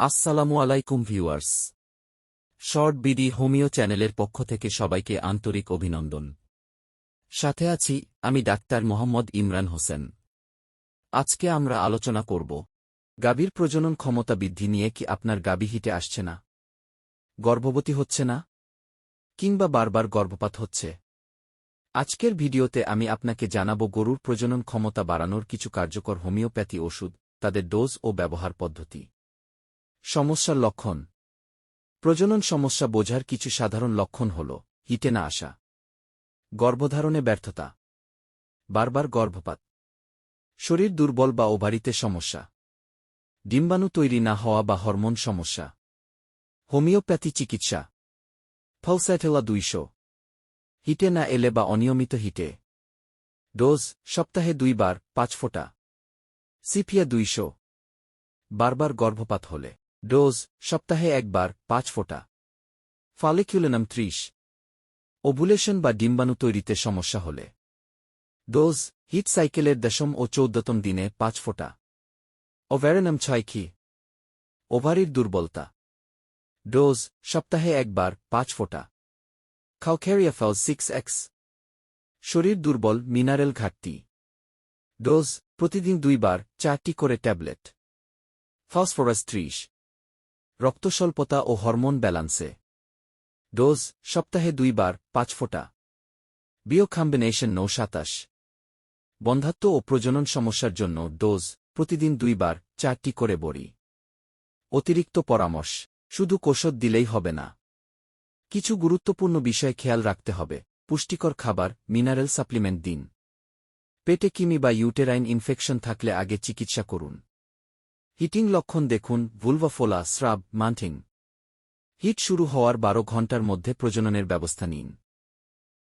আসসালামু আলাইকুম viewers. Short BD homeo চ্যানেলের পক্ষ থেকে সবাইকে আন্তরিক অভিনন্দন। সাথে আছি আমি ডাক্তার মোহাম্মদ ইমরান হোসেন। আজকে আমরা আলোচনা করব, গাভীর প্রজনন ক্ষমতা বৃদ্ধি নিয়ে কি আপনার গাবি হিটে আসছে না? গর্ভবতী হচ্ছে না? কিংবা বারবার গর্ভপাত হচ্ছে? আজকের ভিডিওতে আমি আপনাকে জানাব গরুর প্রজনন ক্ষমতা বাড়ানোর কিছু কার্যকর হোমিওপ্যাথি ওষুধ, তাদের ডোজ ও ব্যবহার পদ্ধতি। সমস্যার লক্ষণ। প্রজনন সমস্যা বোঝার কিছু সাধারণ লক্ষণ হল, হিটে না আসা। গর্ভধারণে ব্যর্থতা। বারবার গর্ভপাত। শরীর দুর্বল বা ওভারিতে সমস্যা। ডিম্বাণু তৈরি না হওয়া বা হরমোন সমস্যা। হোমিওপ্যাথি চিকিৎসা। ফলস্যাটেলা দুইশো। হিটে না এলে বা অনিয়মিত হিটে। ডোজ, সপ্তাহে দুইবার, পাঁচ ফোঁটা। সিপিয়া দুইশো। বারবার গর্ভপাত হলে। ডোজ, সপ্তাহে একবার, পাঁচ ফোঁটা। ফালিকিউলেনাম ত্রিশ। ওভুলেশন বা ডিম্বাণু তৈরিতে সমস্যা হলে। ডোজ, হিট সাইকেলের দশম ও চৌদ্দতম দিনে পাঁচ ফোঁটা। ওভ্যারেনাম ছয় খি ওভারির দুর্বলতা। ডোজ, সপ্তাহে একবার, পাঁচ ফোঁটা। খাউখেরিয়াফাল সিক্স এক্স। শরীর দুর্বল, মিনারেল ঘাটতি। ডোজ, প্রতিদিন দুইবার, চারটি করে ট্যাবলেট। ফসফরাস ত্রিশ। রক্তস্বল্পতা ও হরমোন ব্যালান্সে। ডোজ, সপ্তাহে দুইবার, পাঁচ ফোঁটা। বিওকম্বিনেশন নৌ সাতাশ। বন্ধাত্ব ও প্রজনন সমস্যার জন্য ডোজ, প্রতিদিন দুইবার, চারটি করে বড়ি। অতিরিক্ত পরামর্শ, শুধু কোষদ দিলেই হবে না। কিছু গুরুত্বপূর্ণ বিষয় খেয়াল রাখতে হবে, পুষ্টিকর খাবার, মিনারেল সাপ্লিমেন্ট দিন। পেটে কিমি বা ইউটেরাইন ইনফেকশন থাকলে আগে চিকিৎসা করুন। হিটিং লক্ষণ দেখুন, ভুলভাফোলা, স্রাব, মান্থিং। হিট শুরু হওয়ার বারো ঘণ্টার মধ্যে প্রজননের ব্যবস্থা নিন।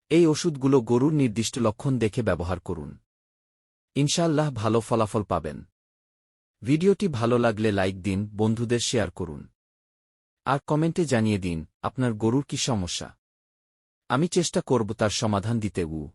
এই ওষুধগুলো গরুর নির্দিষ্ট লক্ষণ দেখে ব্যবহার করুন। ইনশাল্লাহ ভালো ফলাফল পাবেন। ভিডিওটি ভালো লাগলে লাইক দিন, বন্ধুদের শেয়ার করুন। আর কমেন্টে জানিয়ে দিন, আপনার গরুর কি সমস্যা? আমি চেষ্টা করব তার সমাধান দিতে উ।